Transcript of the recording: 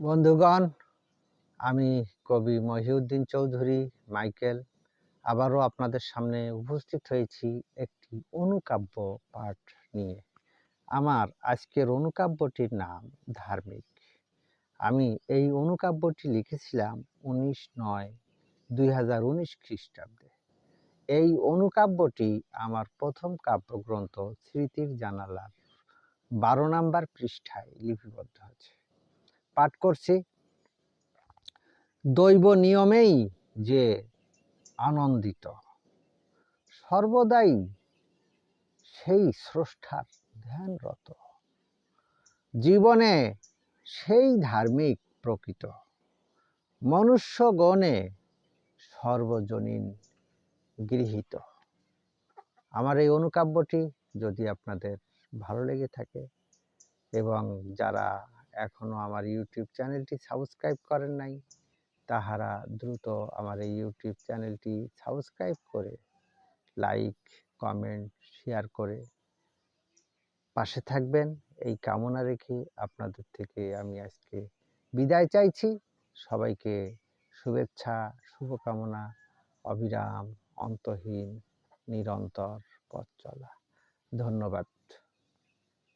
বন্ধুগণ, আমি কবি মহিউদ্দিন চৌধুরী, মাইকেল। আবারও আপনাদের সামনে উপস্থিত হয়েছি একটি অনুকাব্য পাঠ নিয়ে। আমার আজকের অনুকাব্যটির নাম ধার্মিক। আমি এই অনুকাব্যটি লিখেছিলাম উনিশ নয়, দুই হাজার উনিশ খ্রিস্টাব্দে। এই অনুকাব্যটি আমার প্রথম কাব্যগ্রন্থ স্মৃতির জানালার বারো নাম্বার পৃষ্ঠায় লিপিবদ্ধ আছে। পাঠ করছি। দৈব নিয়মেই যে আনন্দিত, সর্বদাই সেই স্রষ্টার ধ্যানরত। জীবনে সেই ধার্মিক প্রকৃত, মনুষ্যগণে সর্বজনীন গৃহীত। আমার এই অনুকাব্যটি যদি আপনাদের ভালো লেগে থাকে এবং যারা এখনও আমার ইউটিউব চ্যানেলটি সাবস্ক্রাইব করেন নাই, তাহারা দ্রুত আমার এই ইউটিউব চ্যানেলটি সাবস্ক্রাইব করে লাইক কমেন্ট শেয়ার করে পাশে থাকবেন। এই কামনা রেখে আপনাদের থেকে আমি আজকে বিদায় চাইছি। সবাইকে শুভেচ্ছা, শুভকামনা, অবিরাম, অন্তহীন, নিরন্তর পথ চলা। ধন্যবাদ।